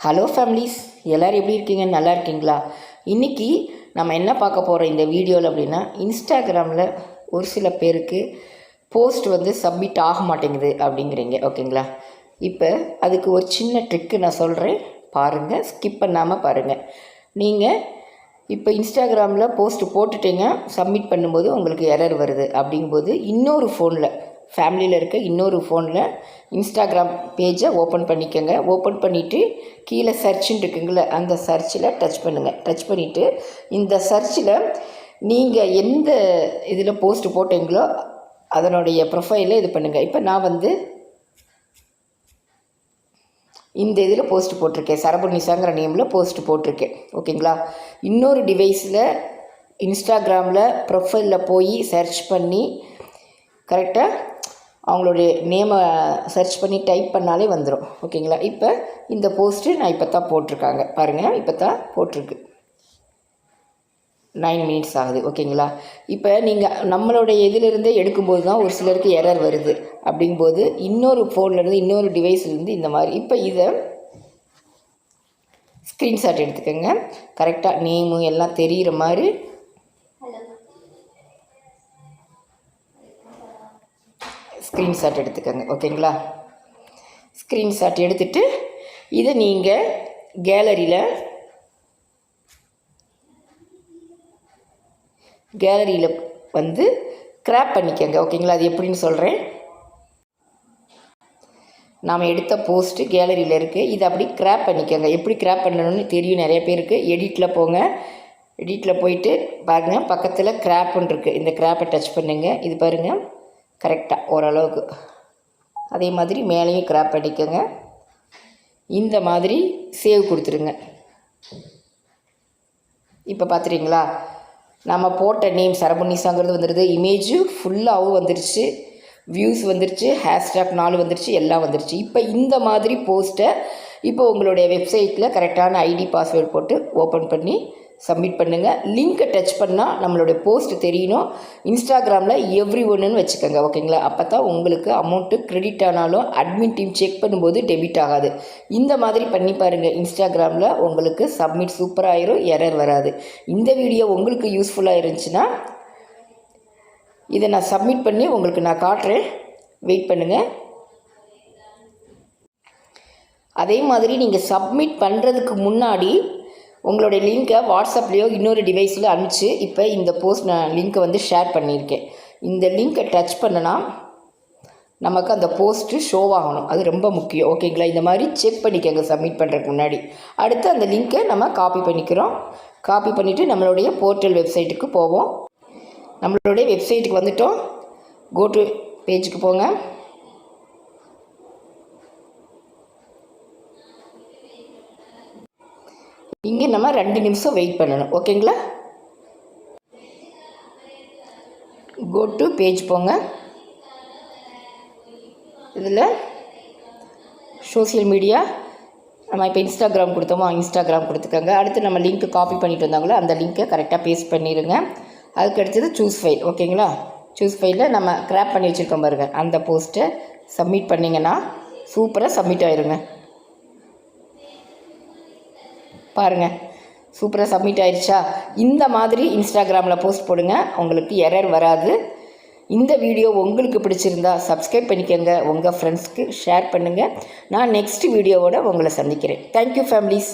Hello families எல்லோரும் எப்படி இருக்கீங்க? நல்லா இருக்கீங்களா? இன்றைக்கி நம்ம என்ன பார்க்க போகிறோம் இந்த வீடியோவில் அப்படின்னா இன்ஸ்டாகிராமில் ஒரு சில பேருக்கு போஸ்ட் வந்து சப்மிட் ஆக மாட்டேங்குது அப்படிங்கிறீங்க. ஓகேங்களா? இப்போ அதுக்கு ஒரு சின்ன ட்ரிக்கு நான் சொல்கிறேன் பாருங்கள் ஸ்கிப் பண்ணாமல் பாருங்கள் நீங்கள் இப்போ இன்ஸ்டாகிராமில் போஸ்ட்டு போட்டுட்டீங்க சப்மிட் பண்ணும்போது உங்களுக்கு எரர் வருது. அப்படிங்கும்போது இன்னொரு ஃபோனில் ஃபேமிலியில் இருக்க இன்னொரு ஃபோனில் இன்ஸ்டாகிராம் பேஜை ஓப்பன் பண்ணிக்கோங்க. ஓப்பன் பண்ணிவிட்டு கீழே சர்ச்சுன்னு இருக்குங்கள அந்த சர்ச்சில் டச் பண்ணுங்கள் டச் பண்ணிவிட்டு இந்த சர்ச்சில் நீங்கள் எந்த இதில் போஸ்ட் போட்டீங்களோ அதனுடைய ப்ரொஃபைலில் இது பண்ணுங்கள் இப்போ நான் வந்து இந்த இதில் போஸ்ட் போட்டிருக்கேன். சரபுனிசாங்கிற நேமில் போஸ்ட் போட்டிருக்கேன். ஓகேங்களா? இன்னொரு டிவைஸில் இன்ஸ்டாகிராமில் ப்ரொஃபைலில் போய் சர்ச் பண்ணி கரெக்டாக அவங்களுடைய நேமை சர்ச் பண்ணி டைப் பண்ணாலே வந்துடும் ஓகேங்களா இப்போ இந்த போஸ்ட்டு நான் இப்போ தான் போட்டிருக்காங்க. பாருங்கள் இப்போ தான் போட்டிருக்கு. நைன் மினிட்ஸ் ஆகுது. ஓகேங்களா இப்போ நீங்கள் நம்மளுடைய இதிலிருந்தே எடுக்கும்போது தான் ஒரு சிலருக்கு எரர் வருது. அப்படிங்கும்போது இன்னொரு ஃபோன்லேருந்து இன்னொரு டிவைஸ்லேருந்து இந்த மாதிரி. இப்போ இதை ஸ்க்ரீன்ஷாட் எடுத்துக்கோங்க. கரெக்டாக நேமு எல்லாம் தெரிகிற மாதிரி ஸ்க்ரீன்ஷாட் எடுத்துக்கோங்க ஓகேங்களா ஸ்க்ரீன்ஷாட் எடுத்துட்டு இதை நீங்கள் கேலரியில் கேலரியில் வந்து கிராப் பண்ணிக்கோங்க ஓகேங்களா அது எப்படின்னு சொல்கிறேன் நாம் எடுத்த போஸ்ட்டு கேலரியில் இருக்குது இதை அப்படி கிராப் பண்ணிக்கோங்க. எப்படி கிராப் பண்ணணும்னு தெரியும் நிறைய பேருக்கு எடிட்டில் போங்க. எடிட்டில் போயிட்டு பாருங்கள் பக்கத்தில் கிராப்புன்னு இருக்குது இந்த கிராப்பை டச் பண்ணுங்கள் இது பாருங்கள் கரெக்டாக ஓரளவுக்கு. அதே மாதிரி மேலேயும் கிராப் பண்ணிக்கோங்க இந்த மாதிரி சேவ் கொடுத்துருங்க. இப்போ பார்த்துறீங்களா நம்ம போட்ட நேம் சரபுன்னிசாங்கிறது வந்துடுது இமேஜு ஃபுல்லாகவும் வந்துருச்சு. வியூஸ் வந்துருச்சு. ஹேஷ்டாக் நாலு வந்துருச்சு. எல்லாம் வந்துருச்சு. இப்போ இந்த மாதிரி போஸ்ட்டை இப்போ உங்களுடைய வெப்சைட்டில் கரெக்டான ஐடி பாஸ்வேர்டு போட்டு ஓப்பன் பண்ணி சப்மிட் பண்ணுங்கள் லிங்க்கை டச் பண்ணால் நம்மளுடைய போஸ்ட் தெரியணும். இன்ஸ்டாகிராமில் எவ்ரி ஒன்றுன்னு வச்சுக்கோங்க ஓகேங்களா? அப்போ தான் உங்களுக்கு அமௌண்ட்டு க்ரெடிட் ஆனாலும் அட்மின் டீம் செக் பண்ணும்போது டெபிட் ஆகாது. இந்த மாதிரி பண்ணி பாருங்கள் இன்ஸ்டாகிராமில் உங்களுக்கு சப்மிட் சூப்பராகிரும் எரர் வராது. இந்த வீடியோ உங்களுக்கு யூஸ்ஃபுல்லாக இருந்துச்சுன்னா இதை நான் சப்மிட் பண்ணி உங்களுக்கு நான் காட்டுறேன். வெயிட் பண்ணுங்கள் அதே மாதிரி நீங்கள் சப்மிட் பண்ணுறதுக்கு முன்னாடி உங்களுடைய லிங்க்கை வாட்ஸ்அப்லேயோ இன்னொரு டிவைஸில் அனுப்பிச்சு இப்போ இந்த போஸ்ட் நான் லிங்க்கை வந்து ஷேர் பண்ணியிருக்கேன். இந்த லிங்க்கை டச் பண்ணனா நமக்கு அந்த போஸ்ட்டு ஷோ ஆகணும். அது ரொம்ப முக்கியம். ஓகேங்களா இந்த மாதிரி செக் பண்ணிக்கோங்க சப்மிட் பண்ணுறதுக்கு முன்னாடி. அடுத்து அந்த லிங்க்கை நம்ம காப்பி பண்ணிக்கிறோம். காப்பி பண்ணிவிட்டு நம்மளுடைய போர்ட்டல் வெப்சைட்டுக்கு போவோம். நம்மளுடைய வெப்சைட்டுக்கு வந்துட்டோம். கோ டு பேஜுக்கு போங்க. இங்கே நம்ம ரெண்டு நிமிஷம் வெயிட் பண்ணணும். ஓகேங்களா கோ டு பேஜ் போங்க. இதில் சோசியல் மீடியா நம்ம இப்போ இன்ஸ்டாகிராம் கொடுத்தோமோ இன்ஸ்டாகிராம் கொடுத்துக்கோங்க. அடுத்து நம்ம லிங்க்கு காப்பி பண்ணிட்டு வந்தாங்களோ அந்த லிங்க்கை கரெக்டாக பேஸ்ட் பண்ணிடுங்க. அதுக்கு அடுத்தது சூஸ் ஃபைல் ஓகேங்களா சூஸ் ஃபைலில் நம்ம கிராப் பண்ணி வச்சுருக்கோம் பாருங்கள் அந்த போஸ்ட்டை சப்மிட் பண்ணிங்கன்னா சூப்பராக சப்மிட் ஆயிருங்க. பாருங்கள் சூப்பராக சப்மிட் ஆயிடுச்சா இந்த மாதிரி இன்ஸ்டாகிராமில் போஸ்ட் போடுங்க. உங்களுக்கு எரர் வராது. இந்த வீடியோ உங்களுக்கு பிடிச்சிருந்தா சப்ஸ்கிரைப் பண்ணிக்கோங்க. உங்கள் ஃப்ரெண்ட்ஸ்க்கு ஷேர் பண்ணுங்கள் நான் நெக்ஸ்ட் வீடியோவோட உங்களை சந்திக்கிறேன். Thank you families